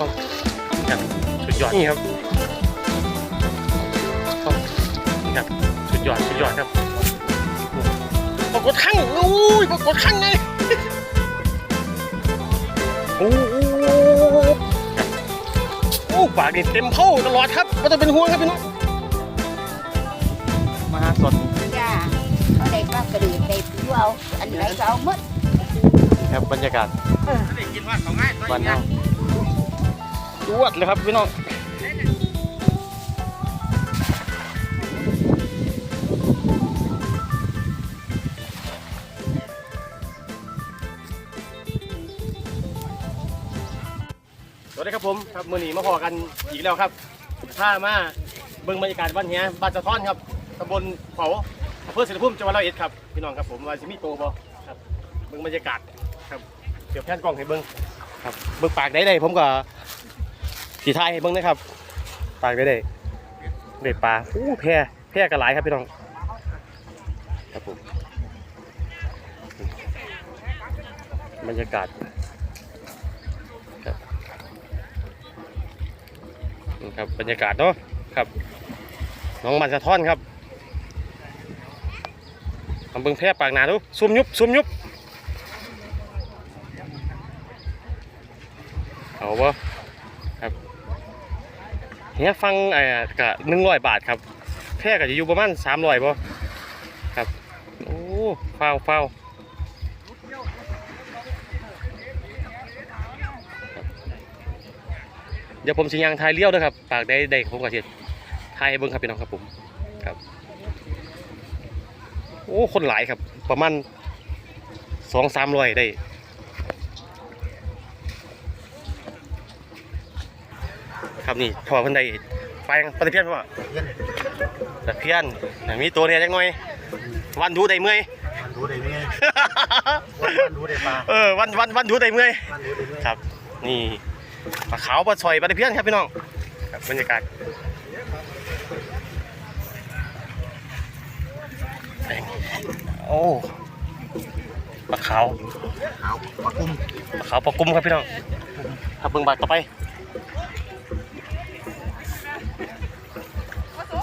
ต้องครับสุดยอดนี่ครับต้องนี่ครับสุดยอดสุดยอดครับปรากฏข้างโอ้ยปรากฏข้างไงโอ้โหครับโอ้ปากนี่เต็มเพ้าตลอดครับไม่ต้องเป็นห่วงครับพี่น้องมหาสนจ้าเขาได้มากกระดิ่งได้ผิวเอาอันไหนก็เอาหมดครับบรรยากาศได้กินว่าเขาง่ายบ้านเฮา จวดเลยครับพี่น้องสวัสดีครับผมครับมือหนีมาพอกันอีกแล้วครับถ้ามาเบิ่งบรรยากาศบ้านเฮียบ้านสะท้อนครับตำบลเขาอำเภอเสรภูมิจังหวัดร้อยเอ็ดครับพี่น้องครับผมว่าสิมีโตบ่ครับเบิ่งบรรยากาศครับเดี๋ยวแพนกล้องให้เบิ่งครับเบิ่งปากได้ได้ผมก็ สีไทายให้เบิ่งนะครับปากได้ได้ได้ปลาอู้แพร่แพร่กระหลายครับพี่น้องครับผมบรรยากาศครับบรรยากาศเนาะครับน้องมันสะท้อนครับทำเบิ้งแพร่ปากหนาดูซุ่มยุบซุ่มยุบเอาบ่ เฮียฟังไอ้กะหนึ่งร้อยบาทครับแพร่ก็จะอยู่ประมาณสามร้อยบ่ครับโอ้ฟาวฟาวเดี๋ยวผมสิยังทายเลี้ยวด้วยครับ ปากได้ได้ผมก็สิทายให้เบิ่งครับพี่น้องครับผมครับโอ้คนหลายครับ ประมาณสองสามร้อยได้ ครับนี่พอเพิ่นได้ไฟปฏิเพียนพ่อตะเพียนน่ะมีตัวเนี่ยจังหน่อย วันดูได้เมื่อยมันรู้ได้ไหมมันรู้ได้ปลาเออวันวันวันดูได้เมื่อยมันรู้ได้ไหมครับนี่ปลาขาวปลาซอยปลาตะเพียนครับพี่น้องครับบรรยากาศโอ้ปลาขาวขาวปลากุ้งปลาขาวปลากุ้มครับพี่น้องครับเบิ่งบาทต่อไป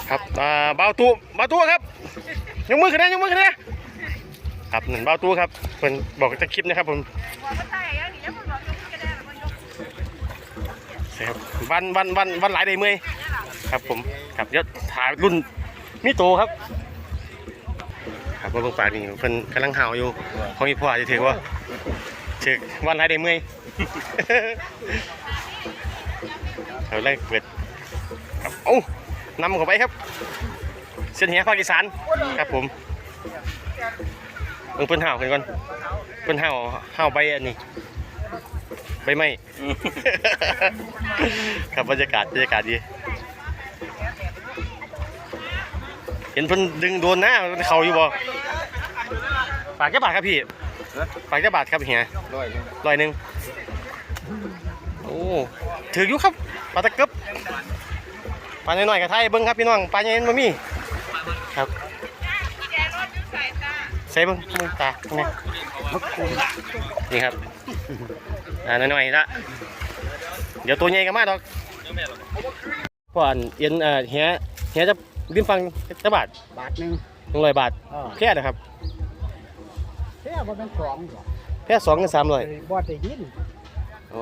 ครับอ่าเบาตู้เบาตู้ครับยกมือขึ้นนะยกมือขึ้นนะครับหนึ่งเบาตู้ครับเพิ่นบอกจะคลิปนะครับผมใช่ครับวันวันวันวันหลายได้เมื่อยครับผมครับเดี๋ยวถ่ายรุ่นมิโตครับครับว่าเบิ่งปากนี่เพิ่นกำลังเห่าอยู่เขามีพ่อจะถือว่าถือวันหลายได้เมื่อยเราแรกเปิดครับเอ้ นำเข้าไปครับ เส้นเหียภาคอีสานครับผมเบิ่งเพิ่นห่าวเพิ่นก่อนเพิ่นห่าวห่าวใบอันนี้ใบไม้ครับบรรยากาศบรรยากาศดีเห็นเพิ่นดึงโดนหน้าเขาอยู่บ่ปากแค่บาทครับพี่ปากแค่บาทครับเฮียร้อยร้อยหนึ่งโอ้ถืออยู่ครับปลาตะเกบ ปลาหน่อยๆกับไทยเบิ้งครับพี่น้องปลาใหญ่บ่มีครับใส่เบิ้งมึงตาเนี่ยนี่ครับอ่าหน่อยๆละเดี๋ยวตัวใหญ่กันมาดอกพออันเอ็นเอ่อเฮียเฮียจะริมฟังจะบาทบาทหนึ่งหนึ่งร้อยบาทอ่าแค่นะครับแค่บ่เป็นสองหรอแค่สองกับสามร้อยบ่ได้ยินอ๋อ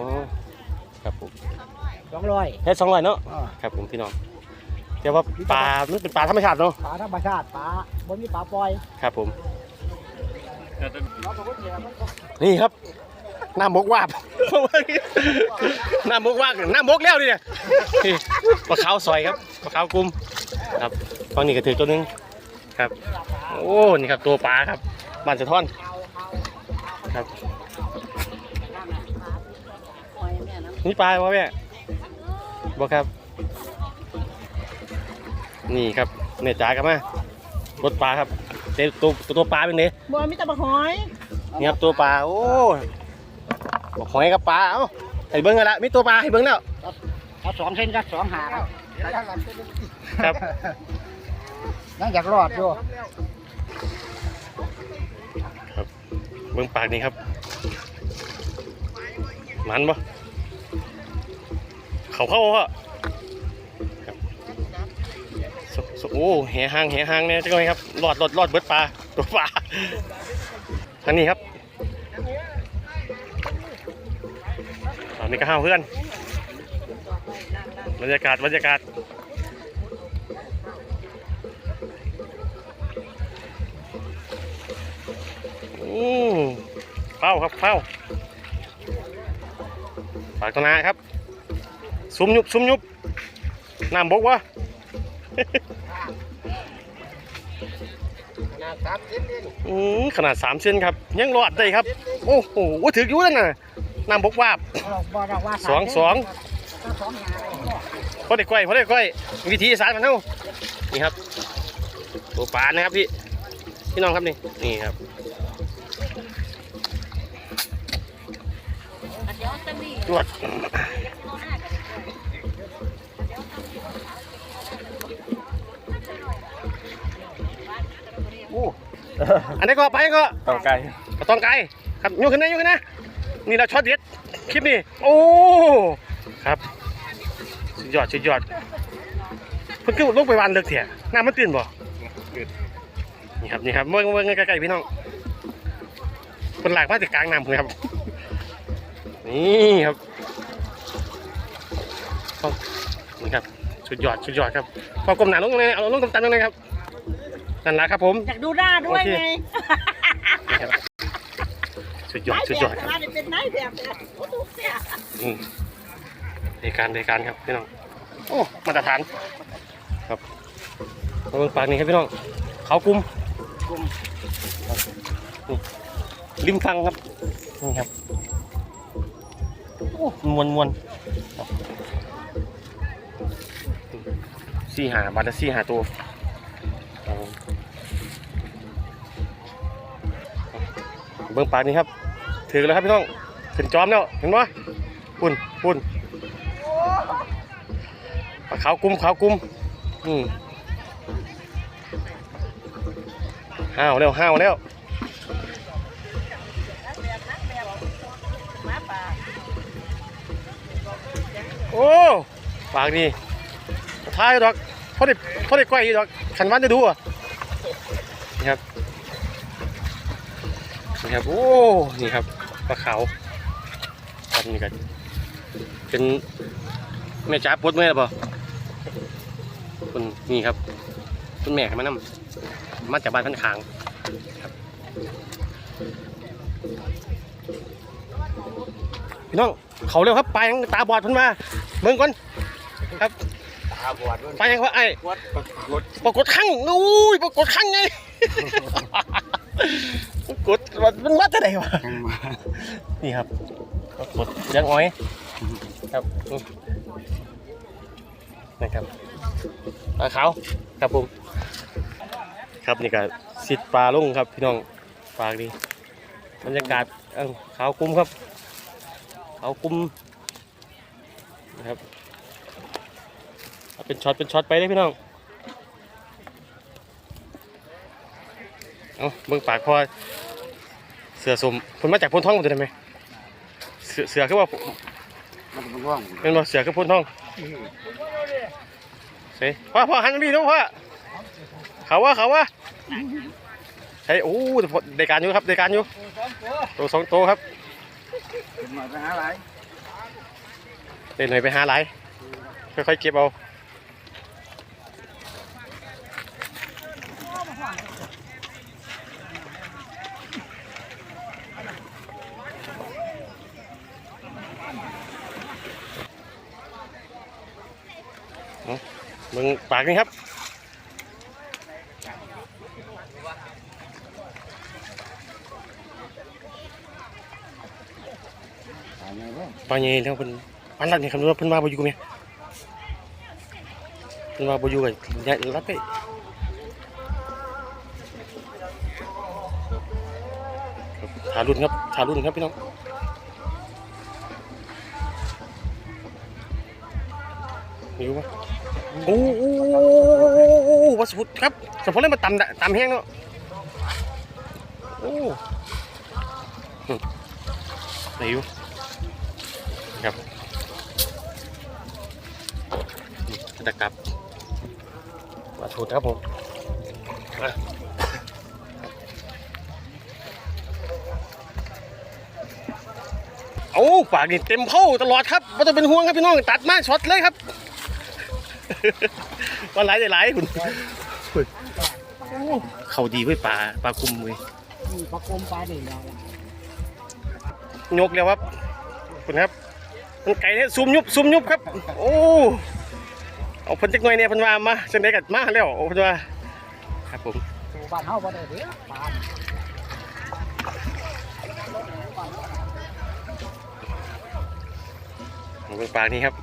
ครับผมสองร้อยแค่สองร้อยเนาะอ่าครับผมพี่น้อง แต่ว่าปลามันเป็นปลาธรรมชาติเนาะปลาธรรมชาติปลาบ่มีปลาปล่อยครับผม นี่ครับหน้ามกวาบหน้ามกวาบหน้ามกแล้วดิเนี่ยนี่ปลาขาวซอยครับปลาขาวกลุ่มครับตอนนี้ก็ถือตัวหนึงครับ โอ้นี่ครับตัวปลาครับบ้านสะท้อนครับนี่ปลาวะแม่บอกครับ นี่ครับเนื้อจ๋ากลับมารถปลาครับเตตัวตัวตัวปลาเป็นไงบัวมีแต่บักหอยนี่ครับตัวปลาโอ้บอกหอยกับปลาเอ้าให้เบิ้งกันละมีตัวปลาให้เบิ้งแล้วเอาสองเส้นก็สองหาครับครับยังอยากรอดอยู่เบิ้งปากนี่ครับมันบ่เขาเข้าพ่อ โอ้แหหางแหหางเนี่ยจังไงครับรอดรอดรอดเบิดปลาตัวปลาทางนี้ครับอันนี้ก็ห้าวเพื่อนบรรยากาศบรรยากาศอืมเฝ้าครับเฝ้าฝากตนาครับ ซุ่มยุบซุ่มยุบน้ำบกวะ อืมขนาดสามเซนครับ ยังรอดได้ครับ โอ้โหถืออยู่นั่นน่ะน้ำบกวาบบ่ดอกว่าสองสองสองหาอะไรก็พอได้ก้อยพอได้ก้อยวิธีอีสานมันเท่านี่ครับตัวปลานะครับพี่พี่น้องครับนี่นี่ครับตรวจ อันนี้ก็ไปก็ต่อไกลปลาตองไก่ครับยกขึ้นนะยกขึ้นนะนี่เราช็อตเด็ดคลิปนี้โอ้ครับสุดยอดสุดยอดเพิ่งขึ้นลงไปวันเลิกเถี่ยน้ำมันตื่นบ่นี่ครับนี่ครับเมื่อเมื่อใกล้ๆพี่น้องคนหลากมาจากกลางน้ำเลยครับนี่ครับนี่ครับสุดยอดสุดยอดครับพอกลมหนาลงตรงไหนเอาลงตำๆตรงไหนครับ นั่นแหละครับผม อยากดูหน้าด้วยไงนี่ครับสุดยอดสุดยอดครับนายแบบเป็นนายแบบเนี่ยโอ้ทุกเนี่ยอืมในการในการครับพี่น้อง โอ้มาตรฐานครับมาเบิ่งปากนี่ครับพี่น้องเขากลุ่มนี่ริมฟังครับนี่ครับโอ้มวนมวนครับสี่หาบาทละสี่หาตัว บิ่งปากนี่ครับ ถือแล้วครับพี่น้องขึ้นจอมแล้วเห็นไหมปุ่นปุ่นปลาขาวกุมขาวกุมอืมห้าวแล้วห้าวแล้วโอ้ปากนี่ท้ายดอกเขาได้เขาได้ก้อยดอกขันวันจะดูอะนี่ครับ นี่ครับ โอ้ นี่ครับปลาขาวครับนี่กันเป็นแม่จ๋าปวดเมื่อยหรือเปล่าคุณนี่ครับคุณแม่ให้มานำมาจากบ้านพันขางครับพี่น้องเขาเร็วครับไปยังตาบอดเพิ่นมาเบิ่งก่อนครับตาบอดมันไปยังว่าไอ้วัดปรากฏปรากฏข้างอุ้ยปรากฏข้างไงปรา กฏว่ามันมาแต่ไหนวะยังมานี่ครับปรากฏเลี้ยงอ้อย ครับนะครับปลาขาวครับผมครับนี่ก็สิดปลาลุงครับ พี่น้องปลาดีบรรยากาศเอ้าขาวกุ้มครับขาวกุ้มนะครับเอาเป็นช็อตเป็นช็อตไปเลยพี่น้องเอาเบิ่งปากพอ เสือสมคนมาจากพ้นท้องมันจะได้ไหมเสือเสือคือว่ามันเป็นว่างเป็นบ่เสือคือพ้นท้องเซ่พ่อพ่อหันพี่ดูพ่อเขาว่าเขาว่าใช่โอ้ได้การอยู่ครับได้การอยู่ตัวสองตัวครับเป็นหน่อยไปหาอะไรเล่นหน่อยไปหาหลายค่อยๆเก็บเอาเอา มึงปากนี่ครับหางบ้างปลาเงี้ยแล้วเพิ่นปันรัดนี่คำนวณเพิ่นมาบ่อยู่กับแม่เพิ่นมาบ่อยู่กับยายรับไปครับทารุ่นครับทารุ่นครับพี่น้องอยู่ปะ โอ้โหวัสดุครับสมพรเลยมาตำตำแห้งเนาะโอ้ไหนอยู่ครับจะกับมาถูดครับผมมาเอาปากนี่เต็มเผ้าตลอดครับไม่ต้องเป็นห่วงครับพี่น้องตัดมาช็อตเลยครับ วันไหลได้หลายคุณโอ้เขาดีไว้ยปลาปลาคุมเว้ยนี่ปลากรมปลาเด่นเรายกแล้วครับคุณครับมันไก่เนี่ยซุ่มยุบซุ่มยุบครับ โอ้เอาเพันจักหน่อยเนี่ยเพันว่ามาจังไดกัดมาแล้วเอาเพันว่าครับผมสู่บ้านเฮาบ่ได้เด้อปลาเอาเป็นปลานี้ครับ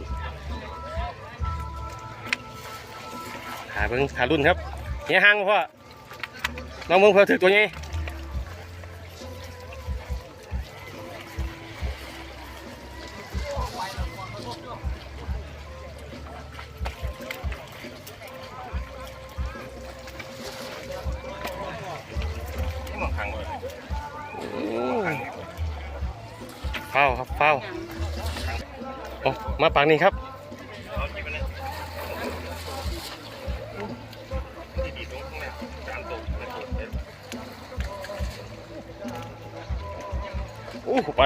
หาเบิ่งหารุ่นครับเฮียห่างบ่พ่อน้องเบิ่งเพื่อถือตัวนี้เฝ้าครับเฝ้าโอ้มาปากนี้ครับ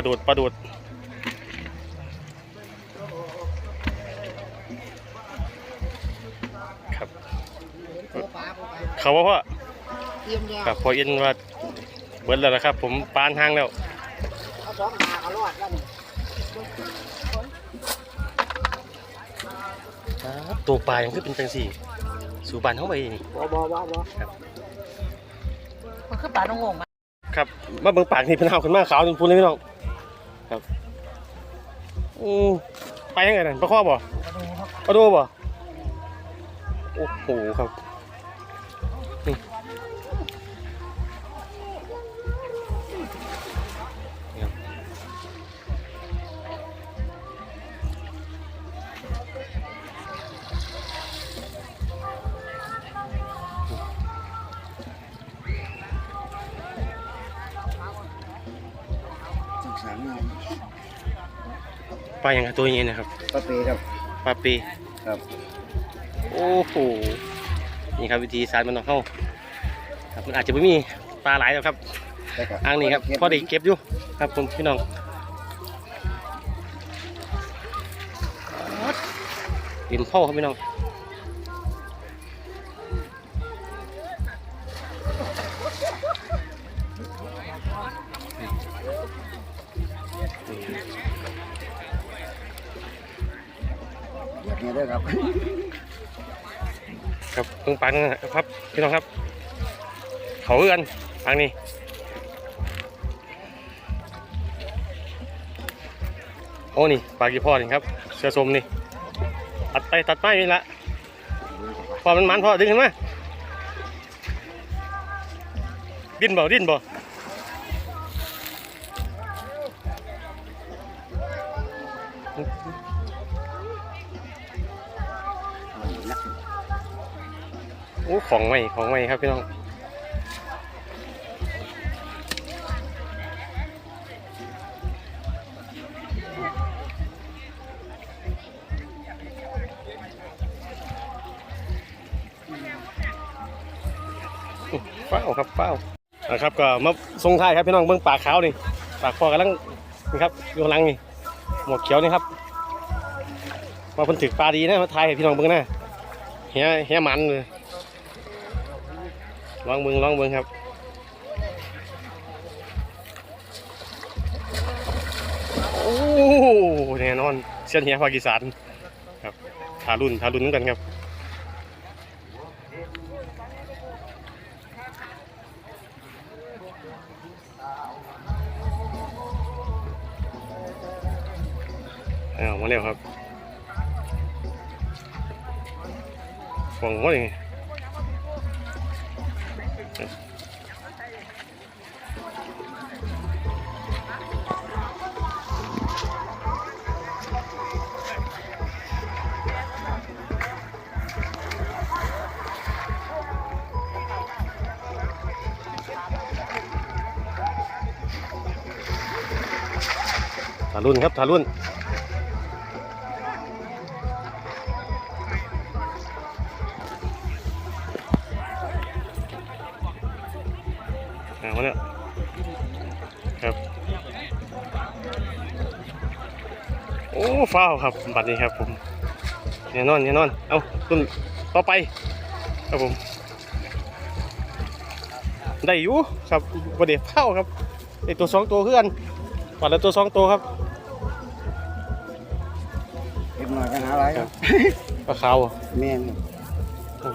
าโดดปลาโดดครับตัวปลาเข้าไปเขาว่าพ่อเตรียมแล้วกับพอเย็นว่าเบิดแล้วนะครับ ผมปานห้างแล้วเอาสองหาก็รอดแล้วนี่ครับตัวปลายังคือเป็นจังสี่ สู่บานเข้าไปนี่บ่บ่บ่บ่มันคือปลาน้องงงมาครับมาเบิ่งปากนี่เป็นหาวขึ้นมาขาวจนพูนเลยพี่น้อง ครับอืมไปยังไงนั่นปลาข้อบ่ปลาโดบ่โอ้โหครับ ปลาอย่างตัวนี้นะครับปลาเปครับปลาปีครับ โอ้โหนี่ครับวิธีสารมันต้องเข้าครับมันอาจจะไม่มีปลาหลายหรอกครับได้ครับอ่างนี้ครับพอได้เก็บอยู่ครับผมพี่น้องดินพ่อครับพี่น้อง ครับเพิ่งปลานั่นนะครับพี่น้องครับ เขาเอื้อนทางนี้โอ้นี่ปลากี่พ่อนี่ครับเสือสมนี่ตัดไปตัดไปนี่ละพอมันมันพอดึงขึ้นมาดิ้นบ่ดิ้นบ่ อ้ของใหม่ของใหม่ครับพี่น้องเฝ้าครับเฝ้านะครับก็มาทรงท้ายครับพี่น้องเบื้องปากขาวนี่ปากคอกำลังนี่ครับอยู่หลังนี่หมวกเขียวนี่ครับมาพิ่นถึกปลาดีนะมาทายให้พี่น้องเบิ่งนะเฮียเฮียมันเลย ลองเบิ่งลองเบิ่งครับโอ้แน่นอนเชียนเฮียภาคอีสานครับทารุ่นทารุ่นเหมือนกันครับเอามาเร็วครับหวังว่าอย่างไงารุ่นครับทารุ่นเอานี่ยครับ โอ้ฟ้าครับบัดนี้ครับผมเนี่ยนอนเนี่ยนอน เอาตุ่นต่อไป ครับผม ได้อยู่ครับประเดี๋ยวเผาครับไอตัวสองตัวเพื่อนปัดละตัวสองตัวครับ ปลาขาวอะแม่นครับ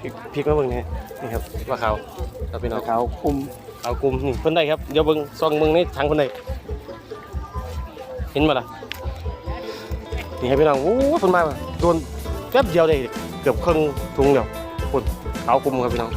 พริกพริกมาเบิ่งนี่นี่ครับปลาขาวเราไปปเอาลาขาวคุมเอากลุ่มนี่เพิ่นได้ครับเดี๋ยวเบิ่งซองเบิ่งในถังเพิ่นได้เห็นบ่ล่ะนี่ครับพี่น้องโอ้เพิ่นมาโดนแป๊บเดียวได้เกือบครึ่งถุงแล้วคนขาวกลุ่มครับพี่น้อง